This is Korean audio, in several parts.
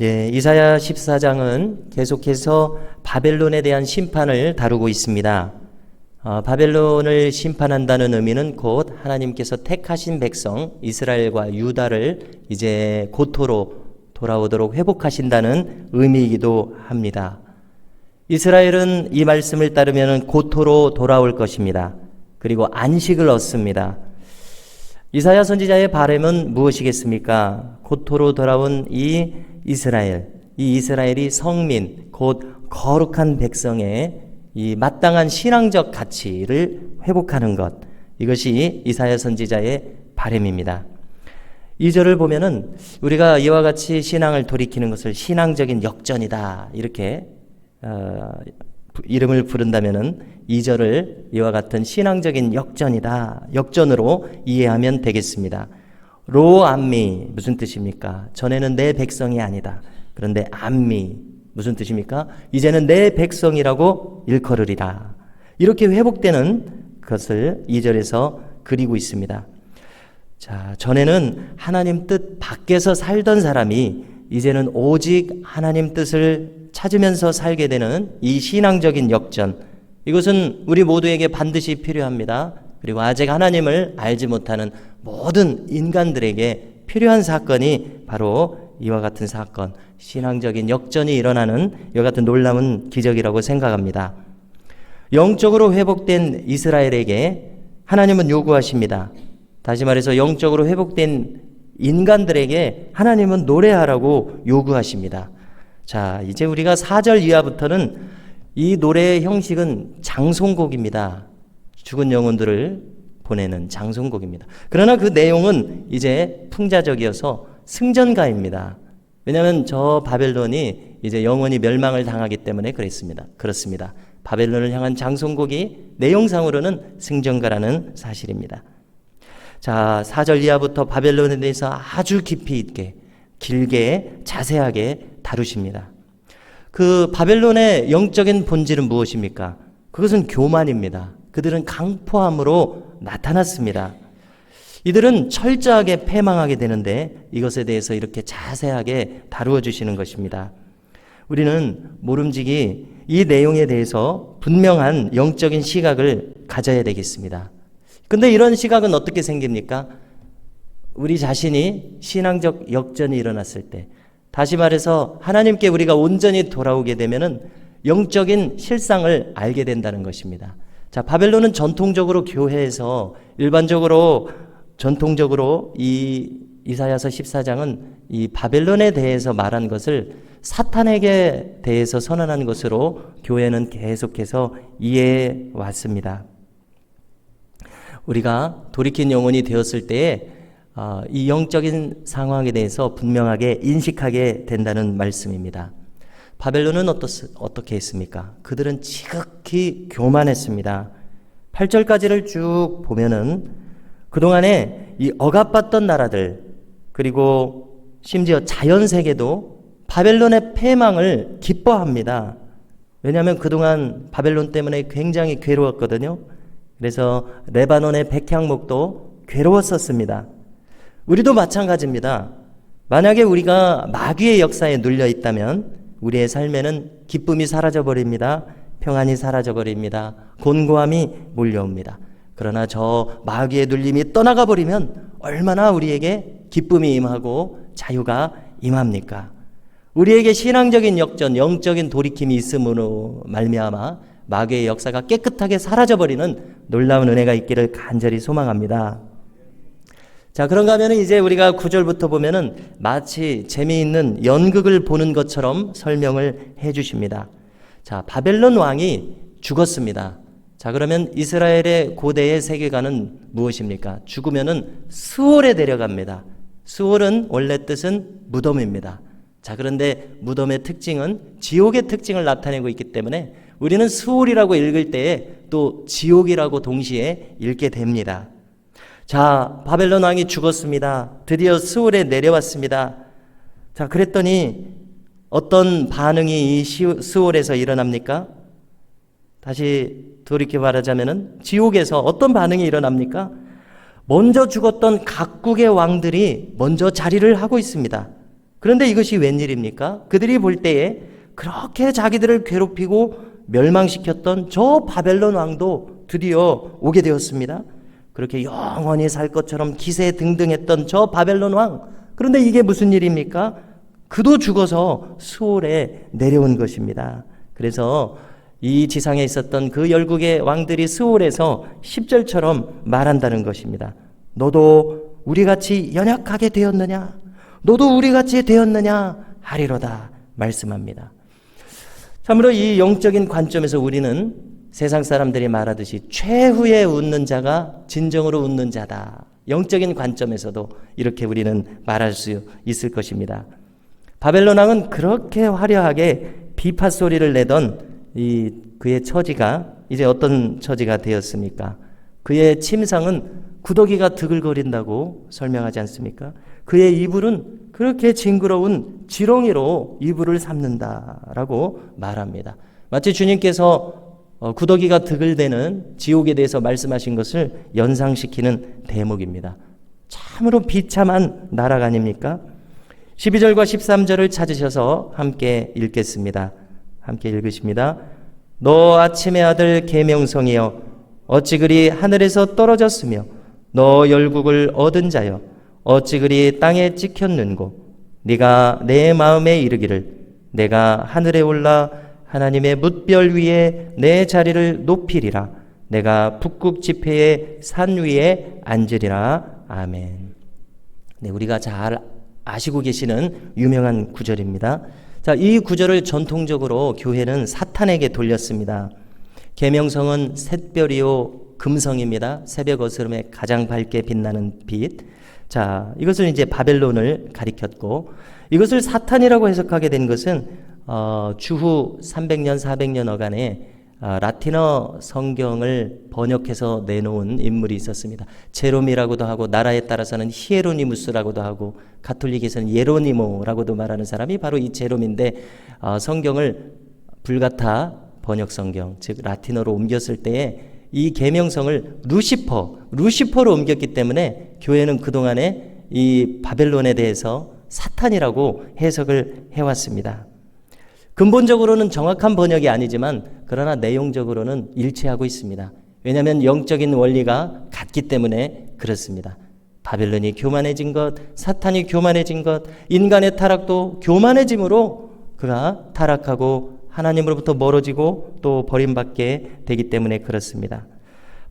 예, 이사야 14장은 계속해서 바벨론에 대한 심판을 다루고 있습니다. 어, 바벨론을 심판한다는 의미는 곧 하나님께서 택하신 백성 이스라엘과 유다를 이제 고토로 돌아오도록 회복하신다는 의미이기도 합니다. 이스라엘은 이 말씀을 따르면 고토로 돌아올 것입니다. 그리고 안식을 얻습니다. 이사야 선지자의 바램은 무엇이겠습니까? 고토로 돌아온 이 이스라엘, 이 이스라엘이 성민, 곧 거룩한 백성의 이 마땅한 신앙적 가치를 회복하는 것. 이것이 이사야 선지자의 바램입니다. 이 절을 보면은 우리가 이와 같이 신앙을 돌이키는 것을 신앙적인 역전이다. 이렇게 어, 이름을 부른다면은 이 절을 이와 같은 신앙적인 역전이다. 역전으로 이해하면 되겠습니다. 로 암미 무슨 뜻입니까? 전에는 내 백성이 아니다. 그런데 암미 무슨 뜻입니까? 이제는 내 백성이라고 일컬으리라. 이렇게 회복되는 것을 이 절에서 그리고 있습니다. 자, 전에는 하나님 뜻 밖에서 살던 사람이 이제는 오직 하나님 뜻을 찾으면서 살게 되는 이 신앙적인 역전. 이것은 우리 모두에게 반드시 필요합니다. 그리고 아직 하나님을 알지 못하는 모든 인간들에게 필요한 사건이 바로 이와 같은 사건, 신앙적인 역전이 일어나는 이와 같은 놀라운 기적이라고 생각합니다. 영적으로 회복된 이스라엘에게 하나님은 요구하십니다. 다시 말해서 영적으로 회복된 인간들에게 하나님은 노래하라고 요구하십니다. 자, 이제 우리가 4절 이하부터는 이 노래의 형식은 장송곡입니다. 죽은 영혼들을 보내는 장송곡입니다. 그러나 그 내용은 이제 풍자적이어서 승전가입니다. 왜냐하면 저 바벨론이 이제 영원히 멸망을 당하기 때문에 그랬습니다. 그렇습니다. 바벨론을 향한 장송곡이 내용상으로는 승전가라는 사실입니다. 자, 4절 이하부터 바벨론에 대해서 아주 깊이 있게, 길게, 자세하게 다루십니다. 그 바벨론의 영적인 본질은 무엇입니까? 그것은 교만입니다. 그들은 강포함으로 나타났습니다. 이들은 철저하게 패망하게 되는데 이것에 대해서 이렇게 자세하게 다루어 주시는 것입니다. 우리는 모름지기 이 내용에 대해서 분명한 영적인 시각을 가져야 되겠습니다. 근데 이런 시각은 어떻게 생깁니까? 우리 자신이 신앙적 역전이 일어났을 때, 다시 말해서 하나님께 우리가 온전히 돌아오게 되면은 영적인 실상을 알게 된다는 것입니다. 자, 바벨론은 전통적으로 교회에서 일반적으로 전통적으로 이 이사야서 14장은 이 바벨론에 대해서 말한 것을 사탄에게 대해서 선언한 것으로 교회는 계속해서 이해해 왔습니다. 우리가 돌이킨 영혼이 되었을 때에 어, 이 영적인 상황에 대해서 분명하게 인식하게 된다는 말씀입니다. 바벨론은 어떻, 어떻게 했습니까? 그들은 지극히 교만했습니다. 8절까지를 쭉 보면은 그동안에 이 억압받던 나라들 그리고 심지어 자연 세계도 바벨론의 패망을 기뻐합니다. 왜냐하면 그동안 바벨론 때문에 굉장히 괴로웠거든요. 그래서 레바논의 백향목도 괴로웠었습니다. 우리도 마찬가지입니다. 만약에 우리가 마귀의 역사에 눌려 있다면 우리의 삶에는 기쁨이 사라져 버립니다. 평안이 사라져 버립니다. 곤고함이 몰려옵니다. 그러나 저 마귀의 눌림이 떠나가 버리면 얼마나 우리에게 기쁨이 임하고 자유가 임합니까? 우리에게 신앙적인 역전, 영적인 돌이킴이 있음으로 말미암아 마귀의 역사가 깨끗하게 사라져 버리는 놀라운 은혜가 있기를 간절히 소망합니다. 자, 그런가 하면 이제 우리가 구절부터 보면은 마치 재미있는 연극을 보는 것처럼 설명을 해 주십니다. 자, 바벨론 왕이 죽었습니다. 자, 그러면 이스라엘의 고대의 세계관은 무엇입니까? 죽으면은 수월에 데려갑니다. 수월은 원래 뜻은 무덤입니다. 자, 그런데 무덤의 특징은 지옥의 특징을 나타내고 있기 때문에 우리는 수월이라고 읽을 때에 또 지옥이라고 동시에 읽게 됩니다. 자, 바벨론 왕이 죽었습니다. 드디어 스울에 내려왔습니다. 자, 그랬더니 어떤 반응이 이 스울에서 일어납니까? 다시 돌이켜 말하자면은 지옥에서 어떤 반응이 일어납니까? 먼저 죽었던 각국의 왕들이 먼저 자리를 하고 있습니다. 그런데 이것이 웬일입니까? 그들이 볼 때에 그렇게 자기들을 괴롭히고 멸망시켰던 저 바벨론 왕도 드디어 오게 되었습니다. 그렇게 영원히 살 것처럼 기세 등등했던 저 바벨론 왕. 그런데 이게 무슨 일입니까? 그도 죽어서 수월에 내려온 것입니다. 그래서 이 지상에 있었던 그 열국의 왕들이 수월에서 10절처럼 말한다는 것입니다. 너도 우리 같이 연약하게 되었느냐? 너도 우리 같이 되었느냐? 하리로다 말씀합니다. 참으로 이 영적인 관점에서 우리는 세상 사람들이 말하듯이 최후에 웃는 자가 진정으로 웃는 자다. 영적인 관점에서도 이렇게 우리는 말할 수 있을 것입니다. 바벨론 왕은 그렇게 화려하게 비파 소리를 내던 이 그의 처지가 이제 어떤 처지가 되었습니까? 그의 침상은 구더기가 드글거린다고 설명하지 않습니까? 그의 이불은 그렇게 징그러운 지렁이로 이불을 삼는다라고 말합니다. 마치 주님께서 어, 구더기가 드글대는 지옥에 대해서 말씀하신 것을 연상시키는 대목입니다. 참으로 비참한 나라가 아닙니까? 12절과 13절을 찾으셔서 함께 읽겠습니다. 함께 읽으십니다. 너 아침의 아들 계명성이여 어찌 그리 하늘에서 떨어졌으며 너 열국을 얻은 자여 어찌 그리 땅에 찍혔는고 네가 내 마음에 이르기를 내가 하늘에 올라 하나님의 뭇별 위에 내 자리를 높이리라 내가 북극 지폐의 산 위에 앉으리라 아멘. 네, 우리가 잘 아시고 계시는 유명한 구절입니다. 자, 이 구절을 전통적으로 교회는 사탄에게 돌렸습니다. 계명성은 샛별이요 금성입니다. 새벽 어스름에 가장 밝게 빛나는 빛. 자, 이것을 이제 바벨론을 가리켰고 이것을 사탄이라고 해석하게 된 것은 어, 주후 300년 400년 어간에 아, 라틴어 성경을 번역해서 내놓은 인물이 있었습니다. 제롬이라고도 하고 나라에 따라서는 히에로니무스라고도 하고 가톨릭에서는 예로니모라고도 말하는 사람이 바로 이 제롬인데 어, 성경을 불가타 번역 성경 즉 라틴어로 옮겼을 때에 이 계명성을 루시퍼 루시퍼로 옮겼기 때문에 교회는 그 동안에 이 바벨론에 대해서 사탄이라고 해석을 해왔습니다. 근본적으로는 정확한 번역이 아니지만 그러나 내용적으로는 일치하고 있습니다. 왜냐하면 영적인 원리가 같기 때문에 그렇습니다. 바벨론이 교만해진 것, 사탄이 교만해진 것, 인간의 타락도 교만해짐으로 그가 타락하고 하나님으로부터 멀어지고 또 버림받게 되기 때문에 그렇습니다.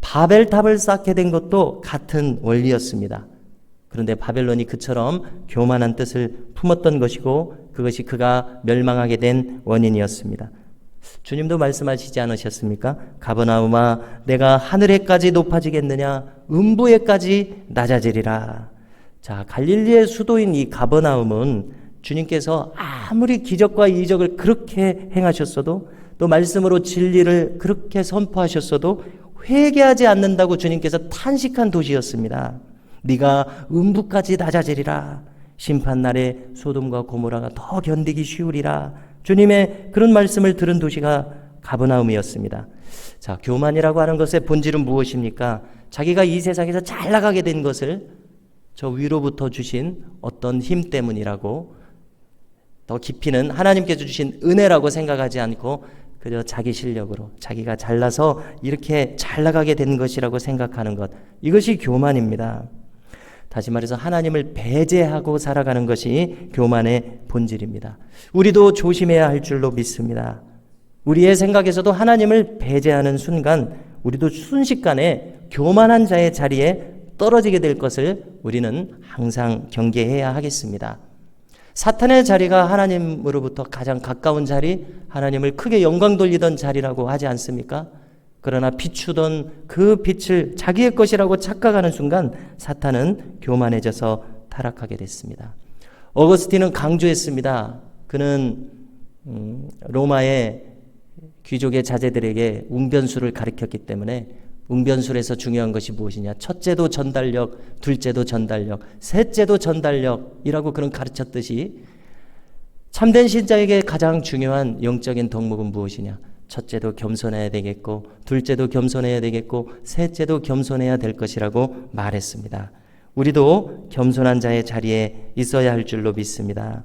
바벨탑을 쌓게 된 것도 같은 원리였습니다. 그런데 바벨론이 그처럼 교만한 뜻을 품었던 것이고 그것이 그가 멸망하게 된 원인이었습니다. 주님도 말씀하시지 않으셨습니까? 가버나움아 내가 하늘에까지 높아지겠느냐 음부에까지 낮아지리라. 자, 갈릴리의 수도인 이 가버나움은 주님께서 아무리 기적과 이적을 그렇게 행하셨어도 또 말씀으로 진리를 그렇게 선포하셨어도 회개하지 않는다고 주님께서 탄식한 도시였습니다. 네가 음부까지 낮아지리라. 심판 날에 소돔과 고모라가 더 견디기 쉬우리라. 주님의 그런 말씀을 들은 도시가 가버나움이었습니다. 자, 교만이라고 하는 것의 본질은 무엇입니까? 자기가 이 세상에서 잘 나가게 된 것을 저 위로부터 주신 어떤 힘 때문이라고 더 깊이는 하나님께서 주신 은혜라고 생각하지 않고 그저 자기 실력으로 자기가 잘나서 이렇게 잘 나가게 된 것이라고 생각하는 것 이것이 교만입니다. 다시 말해서 하나님을 배제하고 살아가는 것이 교만의 본질입니다. 우리도 조심해야 할 줄로 믿습니다. 우리의 생각에서도 하나님을 배제하는 순간 우리도 순식간에 교만한 자의 자리에 떨어지게 될 것을 우리는 항상 경계해야 하겠습니다. 사탄의 자리가 하나님으로부터 가장 가까운 자리, 하나님을 크게 영광 돌리던 자리라고 하지 않습니까? 그러나 비추던 그 빛을 자기의 것이라고 착각하는 순간 사탄은 교만해져서 타락하게 됐습니다. 어거스틴은 강조했습니다. 그는 음, 로마의 귀족의 자제들에게 웅변술을 가르쳤기 때문에 웅변술에서 중요한 것이 무엇이냐? 첫째도 전달력, 둘째도 전달력, 셋째도 전달력이라고 그런 가르쳤듯이 참된 신자에게 가장 중요한 영적인 덕목은 무엇이냐? 첫째도 겸손해야 되겠고, 둘째도 겸손해야 되겠고, 셋째도 겸손해야 될 것이라고 말했습니다. 우리도 겸손한 자의 자리에 있어야 할 줄로 믿습니다.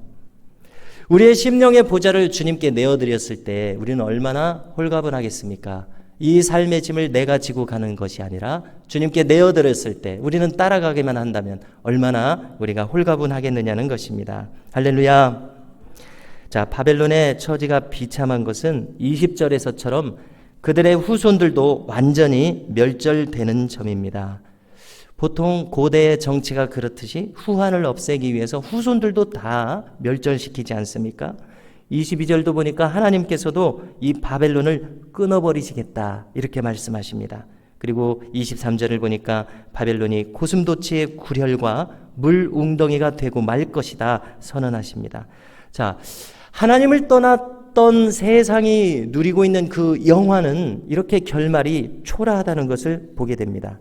우리의 심령의 보좌를 주님께 내어드렸을 때 우리는 얼마나 홀가분하겠습니까? 이 삶의 짐을 내가 지고 가는 것이 아니라 주님께 내어드렸을 때 우리는 따라가기만 한다면 얼마나 우리가 홀가분하겠느냐는 것입니다. 할렐루야. 자, 바벨론의 처지가 비참한 것은 20절에서처럼 그들의 후손들도 완전히 멸절되는 점입니다. 보통 고대의 정치가 그렇듯이 후한을 없애기 위해서 후손들도 다 멸절시키지 않습니까? 22절도 보니까 하나님께서도 이 바벨론을 끊어버리시겠다 이렇게 말씀하십니다. 그리고 23절을 보니까 바벨론이 고슴도치의 구렬과 물 웅덩이가 되고 말 것이다 선언하십니다. 자, 하나님을 떠났던 세상이 누리고 있는 그 영화는 이렇게 결말이 초라하다는 것을 보게 됩니다.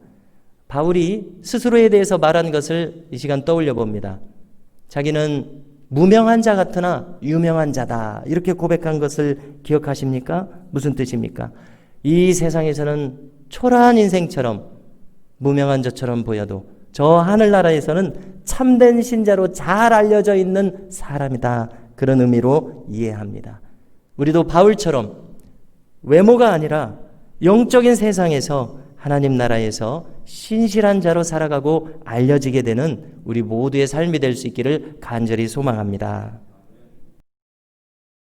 바울이 스스로에 대해서 말한 것을 이 시간 떠올려 봅니다. 자기는 무명한 자 같으나 유명한 자다. 이렇게 고백한 것을 기억하십니까? 무슨 뜻입니까? 이 세상에서는 초라한 인생처럼 무명한 자처럼 보여도 저 하늘나라에서는 참된 신자로 잘 알려져 있는 사람이다. 그런 의미로 이해합니다. 우리도 바울처럼 외모가 아니라 영적인 세상에서 하나님 나라에서 신실한 자로 살아가고 알려지게 되는 우리 모두의 삶이 될 수 있기를 간절히 소망합니다.